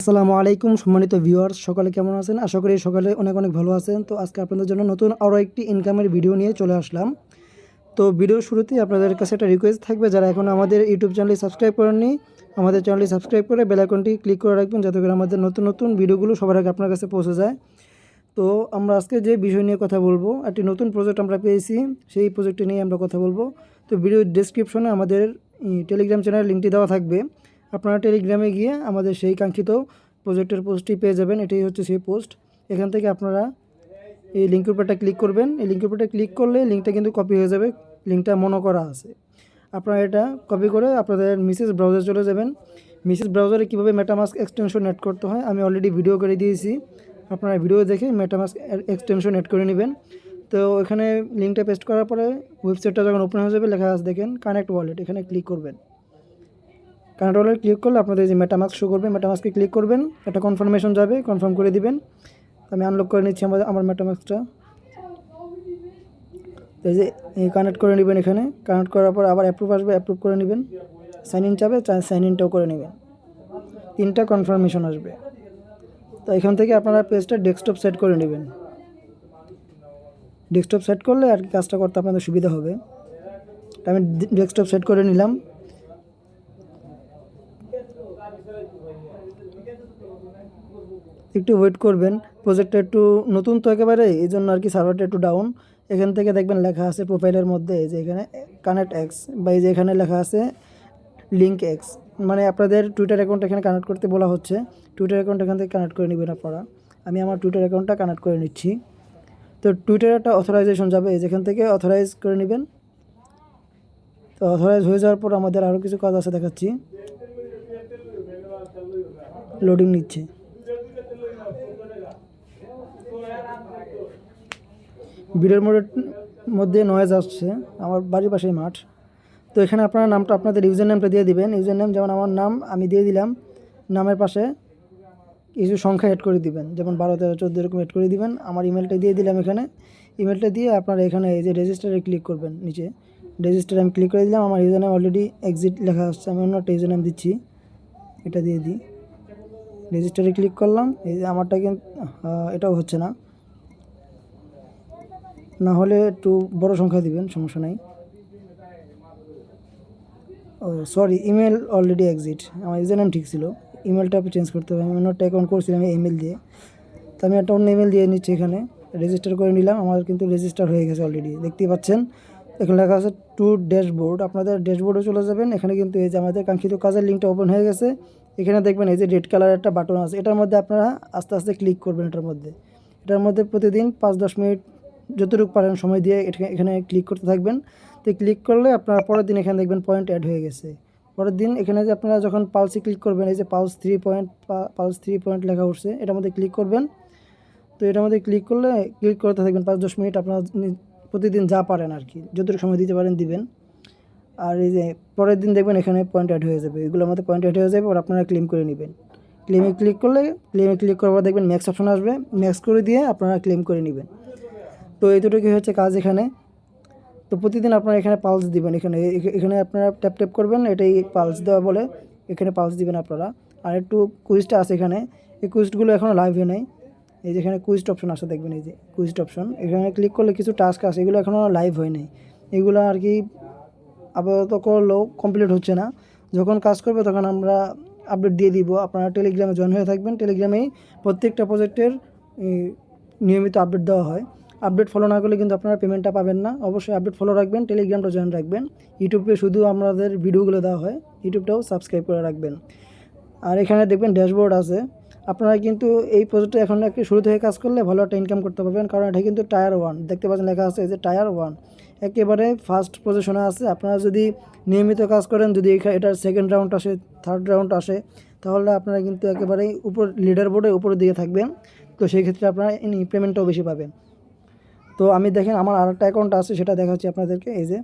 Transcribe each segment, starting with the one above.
আসসালামু আলাইকুম, সম্মানিত ভিউয়ার্স সকালে কেমন আছেন? আশা করি সকালে অনেক অনেক ভালো আছেন। তো আজকে আপনাদের জন্য নতুন আরও একটি ইনকামের ভিডিও নিয়ে চলে আসলাম। তো ভিডিওর শুরুতেই আপনাদের কাছে একটা রিকোয়েস্ট থাকবে, যারা এখন আমাদের ইউটিউব চ্যানেলে সাবস্ক্রাইব করেননি, আমাদের চ্যানেলটি সাবস্ক্রাইব করে বেল আইকনটি ক্লিক করে রাখবেন, যাতে করে আমাদের নতুন নতুন ভিডিওগুলো সবার আগে আপনার কাছে পৌঁছে যায়। তো আমরা আজকে যে বিষয় নিয়ে কথা বলব, একটি নতুন প্রজেক্ট আমরা পেয়েছি, সেই প্রজেক্টটি নিয়ে আমরা কথা বলব। তো ভিডিওর ডেসক্রিপশনে আমাদের টেলিগ্রাম চ্যানেলের লিঙ্কটি দেওয়া থাকবে। আপনারা টেলিগ্রামে গিয়ে আমাদের সেই কাঙ্ক্ষিত প্রজেক্টের পোস্টটি পেয়ে যাবেন, এটাই হচ্ছে সেই পোস্ট এখান থেকে আপনারা এই লিঙ্কের উপরটা ক্লিক করবেন। এই লিঙ্কের উপরটা ক্লিক করলে লিঙ্কটা কিন্তু কপি হয়ে যাবে লিঙ্কটা মনো করা আছে। আপনারা এটা কপি করে আপনাদের মিসেস ব্রাউজার চলে যাবেন। মিসেস ব্রাউজারে কীভাবে মেটামাস্ক এক্সটেনশন অ্যাড করতে হয়, আমি অলরেডি ভিডিও করে দিয়েছি। আপনারা ভিডিও দেখে মেটামাস্ক এক্সটেনশন অ্যাড করে নেবেন। তো এখানে লিঙ্কটা পেস্ট করার পরে ওয়েবসাইটটা যখন ওপেন হয়ে যাবে, লেখা আছে দেখেন কানেক্ট ওয়ালেট এখানে ক্লিক করবেন। কানেক্ট ওয়ালেট ক্লিক করলে আপনাদের যে মেটামাস্ক শো করবে মেটামাস্কে ক্লিক করবেন, একটা কনফার্মেশন যাবে কনফার্ম করে দিবেন। আমি আনলক করে নিচ্ছি আমার আমার মেটামাস্কটা এই যে কানেক্ট করে নেবেন এখানে। কানেক্ট করার পর আবার অ্যাপ্রুভ আসবে অ্যাপ্রুভ করে নেবেন। সাইন ইন চাবে সাইন ইনটাও করে নেবেন। তিনটা কনফার্মেশন আসবে। তো এখান থেকে আপনারা পেজটা ডেস্কটপ সেট করে নেবেন। ডেস্কটপ সেট করলে আর কি কাজটা করতে আপনাদের সুবিধা হবে। আমি ডেস্কটপ সেট করে নিলাম। একটু ওয়েট করবেন প্রজেক্টটা একটু নতুন তো একেবারে, এই জন্য আর কি সার্ভারটা একটু ডাউন এখান থেকে দেখবেন লেখা আছে প্রোফাইলের মধ্যে, এই যে এখানে কানেক্ট এক্স বা এই যে এখানে লেখা আছে লিঙ্ক এক্স মানে আপনাদের টুইটার অ্যাকাউন্ট এখানে কানেক্ট করতে বলা হচ্ছে টুইটার অ্যাকাউন্ট এখান থেকে কানেক্ট করে নেবেন আপনারা। আমি আমার টুইটার অ্যাকাউন্টটা কানেক্ট করে নিচ্ছি। তো টুইটারে একটা অথরাইজেশন যাবে যেখান থেকে অথরাইজ করে নেবেন। তো অথরাইজ হয়ে যাওয়ার পর আমাদের আরও কিছু কাজ আছে দেখাচ্ছি। লোডিং নিচ্ছে। ভিডিওর মোডের মধ্যে নয়েজ আসছে, আমার বাড়ির পাশেই মাঠ। তো এখানে আপনার নামটা আপনাদের ইউজার নেমটা দিয়ে দিবেন। ইউজার নেম যেমন আমার নাম, আমি দিয়ে দিলাম। নামের পাশে কিছু সংখ্যা অ্যাড করে দিবেন। যেমন বারো, তেরো, চোদ্দ এরকম অ্যাড করে দিবেন। আমার ইমেলটা দিয়ে দিলাম এখানে। ইমেলটা দিয়ে আপনারা এখানে এই যে রেজিস্টারে ক্লিক করবেন নিচে। রেজিস্টারে আমি ক্লিক করে দিলাম। আমার ইউজার নেম অলরেডি এক্সিট লেখা আসছে। আমি অন্য একটা ইউজার নেম দিচ্ছি। এটা দিয়ে দিই। রেজিস্টারে ক্লিক করলাম। এই যে আমারটা কিন্তু এটাও হচ্ছে না। না হলে একটু বড় সংখ্যা দিবেন, সমস্যা নাই। ও সরি ইমেল অলরেডি এক্সিট আমার ইউজার নাম ঠিক ছিল। ইমেলটা আপনি চেঞ্জ করতে হবে। আমি অন্য একটা অ্যাকাউন্ট করছিলাম ইমেল দিয়ে। তো আমি একটা অন্য ইমেল দিয়ে নিচ্ছি এখানে। রেজিস্টার করে নিলাম। আমার কিন্তু রেজিস্টার হয়ে গেছে অলরেডি দেখতেই পাচ্ছেন? এখানে লেখা আছে টু ড্যাশবোর্ড আপনাদের ড্যাশবোর্ডে চলে যাবেন। এখানে কিন্তু এই যে আমাদের কাঙ্ক্ষিত কাজের লিঙ্কটা ওপেন হয়ে গেছে। এখানে দেখবেন এই যে রেড কালার একটা বাটন আছে। এটার মধ্যে আপনারা আস্তে আস্তে ক্লিক করবেন এটার মধ্যে। এটার মধ্যে প্রতিদিন পাঁচ দশ মিনিট যতটুকু পারেন সময় দিয়ে এখানে ক্লিক করতে থাকবেন। তো ক্লিক করলে আপনারা পরের দিন এখানে দেখবেন পয়েন্ট অ্যাড হয়ে গেছে। পরের দিন এখানে যে আপনারা যখন পালসে ক্লিক করবেন, এই যে plus three point plus three point লেখা উঠছে, এটার মধ্যে ক্লিক করবেন। তো এটার মধ্যে ক্লিক করলে ক্লিক করতে থাকবেন পাঁচ, দশ মিনিট আপনারা প্রতিদিন যা পারেন আর কি যতটুকু সময় দিতে পারেন দিবেন। আর এই যে পরের দিন দেখবেন এখানে পয়েন্ট অ্যাড হয়ে যাবে, এগুলোর মধ্যে পয়েন্ট অ্যাড হয়ে যাবে আর আপনারা ক্লেম করে নেবেন। ক্লেমে ক্লিক করলে ক্লেমে ক্লিক করার পর দেখবেন ম্যাক্স অপশন আসবে ম্যাক্স করে দিয়ে আপনারা ক্লেম করে নেবেন। তো এই দুটো হচ্ছে কাজ এখানে? তো প্রতিদিন আপনারা এখানে পালস দিবেন। এখানে এখানে আপনারা ট্যাপ ট্যাপ করবেন, এটাই পালস দেওয়া বলে এখানে পালস দিবেন আপনারা। আর একটু কুইজটা আছে এখানে। এই কুইজগুলো এখনও লাইভ নেই। এই যে এখানে কুইজড অপশন আসে দেখবেন এই যে কুইজড অপশন এখানে ক্লিক করলে কিছু টাস্ক আছে, এগুলো এখনও লাইভ হয় নাই। এগুলো আর কি আপাতত করলেও কমপ্লিট হচ্ছে না। যখন কাজ করবে তখন আমরা আপডেট দিয়ে দিব। আপনারা টেলিগ্রামে জয়েন হয়ে থাকবেন। টেলিগ্রামেই প্রত্যেকটা প্রজেক্টের নিয়মিত আপডেট দেওয়া হয়। আপডেট ফলো না করলে কিন্তু আপনারা পেমেন্টটা পাবেন না। অবশ্যই আপডেট ফলো রাখবেন টেলিগ্রামটা জয়েন রাখবেন। ইউটিউবে শুধু আমাদের ভিডিওগুলো দেওয়া হয় ইউটিউবটাও সাবস্ক্রাইব করে রাখবেন। আর এখানে দেখবেন ড্যাশবোর্ড আছে। আপনারা কিন্তু এই প্রজেক্টে এখন একটু শুরু থেকে কাজ করলে ভালো একটা ইনকাম করতে পারবেন, কারণ এটা কিন্তু টায়ার ওয়ান দেখতে পাচ্ছেন লেখা আছে যে টায়ার ওয়ান একেবারে ফার্স্ট পজিশনে আছে। আপনারা যদি নিয়মিত কাজ করেন, যদি এটার সেকেন্ড রাউন্ড আসে থার্ড রাউন্ড আসে, তাহলে আপনারা কিন্তু একেবারেই উপর লিডার বোর্ডে উপরের দিকে থাকবেন। তো সেই ক্ষেত্রে আপনারা পেমেন্টটাও বেশি পাবেন। তো আমি দেখেন আমার আর একটা অ্যাকাউন্ট আছে, সেটা দেখাচ্ছি আপনাদেরকে। এই যে,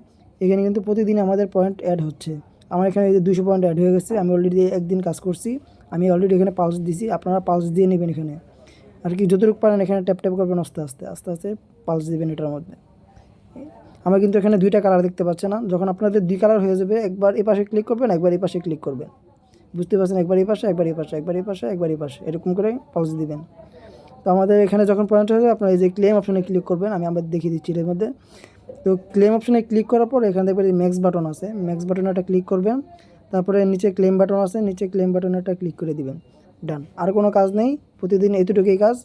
এখানে কিন্তু প্রতিদিন আমাদের পয়েন্ট অ্যাড হচ্ছে। আমার এখানে এই যে দুশো পয়েন্ট অ্যাড হয়ে গেছে, আমি অলরেডি একদিন কাজ করছি। আমি অলরেডি এখানে পালস দিছি, আপনারা পালস দিয়ে নেবেন এখানে। আর কি, যতটুকু পারেন এখানে ট্যাপ ট্যাপ করবেন, আস্তে আস্তে আস্তে আস্তে পালস দেবেন এটার মধ্যে। আমরা কিন্তু এখানে দুইটা কালার দেখতে পাচ্ছি না। যখন আপনাদের দুই কালার হয়ে যাবে, একবার এই পাশে ক্লিক করবেন, একবার এই পাশে ক্লিক করবেন। বুঝতে পারছেন? একবার এই পাশে, একবার এই পাশে, একবার এই পাশে, একবার এই পাশে, এরকম করে পালস দিবেন। তো আমাদের এখানে যখন পয়েন্ট হয়ে যাবে আপনারা এই যে ক্লেম অপশনে ক্লিক করবেন, আমি আমাদের দেখিয়ে দিচ্ছি এর মধ্যে। তো ক্লেম অপশনে ক্লিক করার পর এখানে দেখবেন ম্যাক্স বাটন আছে। ম্যাক্স বাটনে একটা ক্লিক করবেন, তারপরে নিচে ক্লেম বাটন আছে, নিচে ক্লেম বাটনে একটা ক্লিক করে দিবেন। ডান আর কোনো কাজ নেই, প্রতিদিন এতটুকুই কাজ।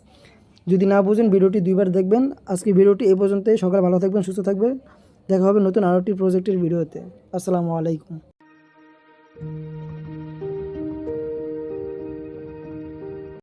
যদি না বুঝেন, ভিডিওটি দুইবার দেখবেন। আজকে ভিডিওটি এই পর্যন্তই। সকাল ভালো থাকবেন, সুস্থ থাকবেন। দেখা হবে নতুন আরও একটি প্রজেক্টের ভিডিওতে। আসসালামু আলাইকুম।